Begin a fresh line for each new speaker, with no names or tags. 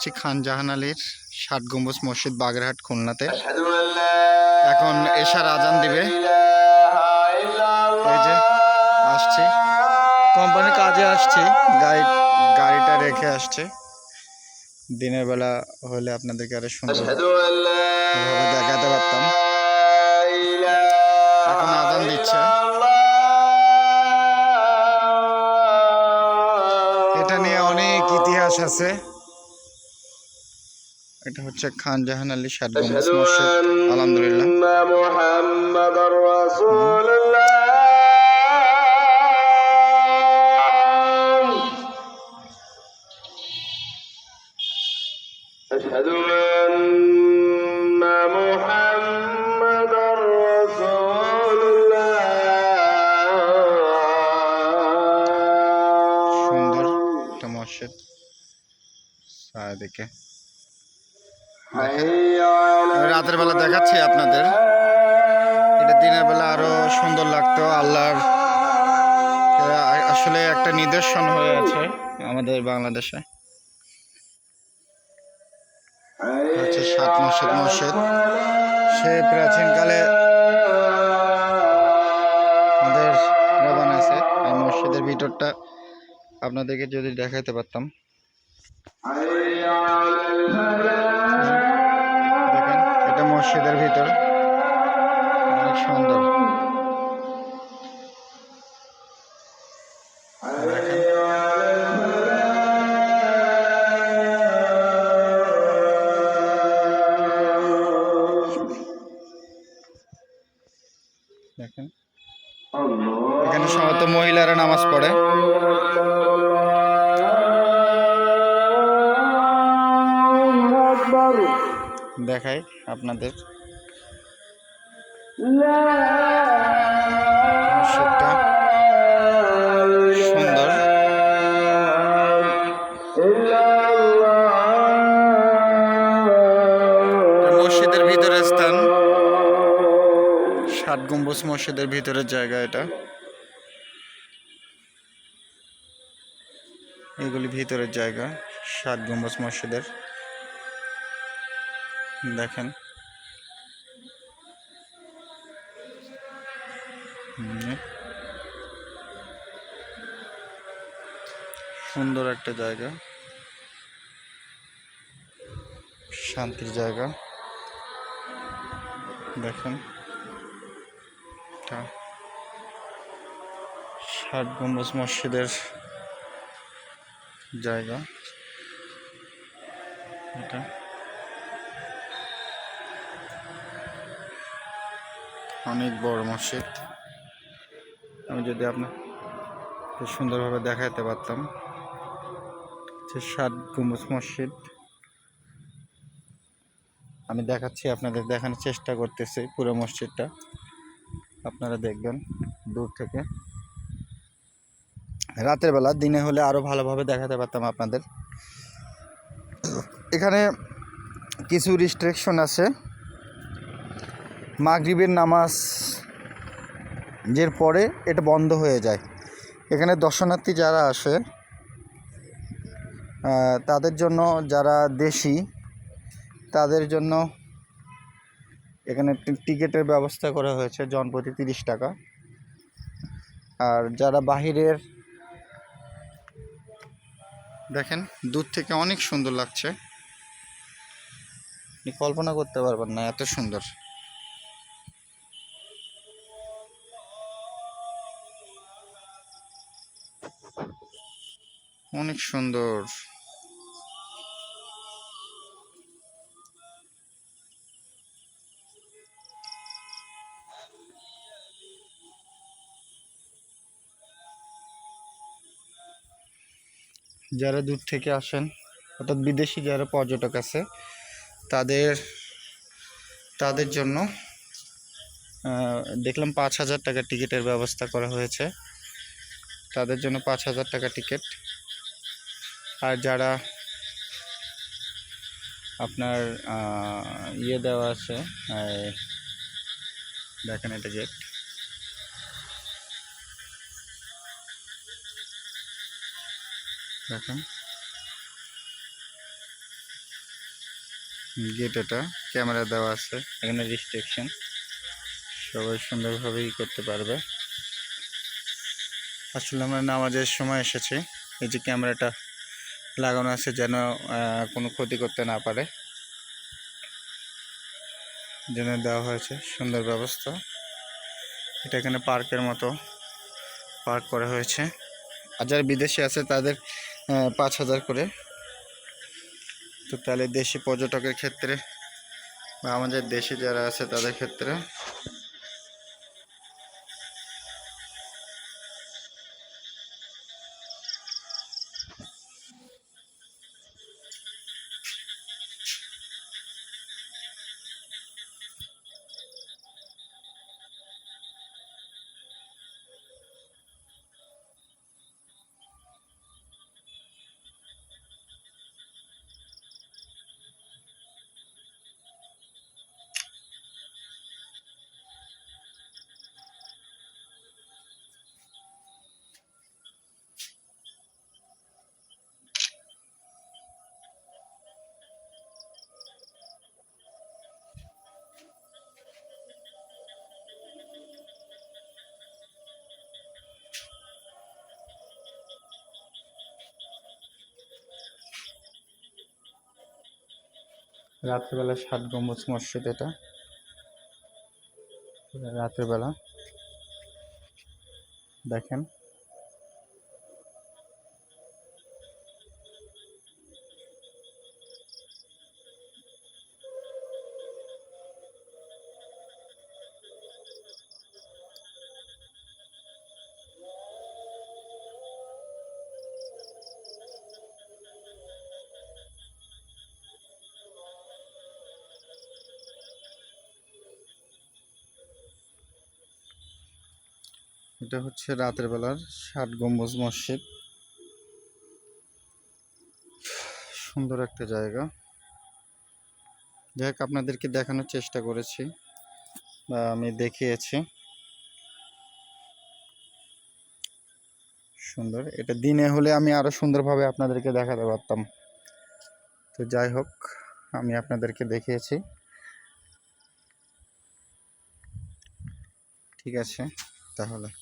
আসছি খান জাহান আলীর ষাট গম্বুজ মসজিদ বাগেরহাট, খুলনাতে। এখন এশার আজান দিবে। এই যে, আসছি। কোম্পানি কাজে আসছি। গাড়ি, গাড়িটা রেখে আসছে। দিনের বেলা হলে আপনাদেরকে আরও সুন্দর দেখাতে পারতাম। এখন আজান দিচ্ছে। এটা নিয়ে অনেক ইতিহাস আছে। এটা হচ্ছে খান জাহান আলী ষাট গম্বুজ
أشهد
মসজিদ আলহামদুলিল্লাহ
أن محمد رسول الله أشهد أن محمد رسول
সুন্দর
الله
একটা মসজিদ চারিদিকে
حي على
আমি রাতের বেলা দেখাচ্ছি আপনাদের। এটা দিনের বেলা আরও সুন্দর লাগতো, আল্লাহর আসলে একটা নিদর্শন হয়ে আছে আমাদের বাংলাদেশে। হচ্ছে সাত মসজিদ মসজিদ। সে প্রাচীনকালে আমাদের বানাইছে এই মসজিদের ভিতরটা আপনাদেরকে যদি দেখাইতে পারতাম। মসজিদের ভিতর। অনেক সুন্দর। এখানে সমস্ত মহিলারা নামাজ পড়ে। দেখাই আপনাদের। সুন্দর। মসজিদের ভিতরের স্থান। ষাট গম্বুজ মসজিদের ভিতরের জায়গা এটা। এগুলি ভিতরের জায়গা, ষাট গম্বুজ মসজিদের। দেখেন। সুন্দর একটা জায়গা। শান্তির জায়গা। দেখেন। এটা ষাট গম্বুজ মসজিদের জায়গা। এটা। অনেক বড় মসজিদ। আমি যদি আপনার সুন্দরভাবে দেখাতে পারতাম যে ষাট গম্বুজ মসজিদ। আমি দেখাচ্ছি, আপনাদের দেখানোর চেষ্টা করতেছি পুরো মসজিদটা। আপনারা দেখবেন দূর থেকে। রাতের বেলা, দিনে হলে আরও ভালোভাবে দেখাতে পারতাম আপনাদের। এখানে কিছু রিস্ট্রিকশন আছে। মাগরিবের নামাজ যের পরে এটা বন্ধ হয়ে যায়। এখানে দর্শনার্থী যারা আসে তাদের জন্য যারা দেশি, তাদের জন্য এখানে টিকিটের ব্যবস্থা করা হয়েছে জনপ্রতি তিরিশ টাকা। আর যারা বাহিরের, দেখেন দূর থেকে অনেক সুন্দর লাগছে। আপনি কল্পনা করতে পারবেন না, এত সুন্দর। অনেক সুন্দর। যারা দূর থেকে আসেন, অর্থাৎ বিদেশি যারা পর্যটক আছে, তাদের তাদের জন্য দেখলাম পাঁচ হাজার টাকা টিকিটের ব্যবস্থা করা হয়েছে। তাদের জন্য পাঁচ হাজার টাকা টিকিট। আর যারা আপনার ইয়ে দেওয়া আছে দেখেন এটা গেট দেখেন। গেট এটা, ক্যামেরা দেওয়া আছে, এখানে রিস্ট্রিকশন সবাই সুন্দরভাবেই করতে পারবে। আসলে আমরা নামাজের সময় এসেছি। এই যে ক্যামেরাটা লাগানো আছে যেন কোনো ক্ষতি করতে না পারে। জন্য দেওয়া হয়েছে সুন্দর ব্যবস্থা। এটা এখানে পার্কের মতো পার্ক করা হয়েছে। আর যারা বিদেশে আছে তাদের পাঁচ হাজার করে। তো তাহলে দেশি পর্যটকের ক্ষেত্রে বা আমাদের দেশে যারা আছে তাদের ক্ষেত্রে রাত্রেবেলা ষাট গম্বুজ মসজিদ এটা। রাত্রেবেলা। দেখেন। এটা হচ্ছে রাতের বেলার ষাট গম্বুজ মসজিদ। সুন্দর একটা জায়গা। যাই আপনাদেরকে দেখানোর চেষ্টা করেছি বা আমি দেখিয়েছি। সুন্দর। এটা দিনে হলে আমি আরও সুন্দরভাবে আপনাদেরকে দেখাতে পারতাম। তো যাই হোক, আমি আপনাদেরকে দেখিয়েছি। ঠিক আছে, তাহলে।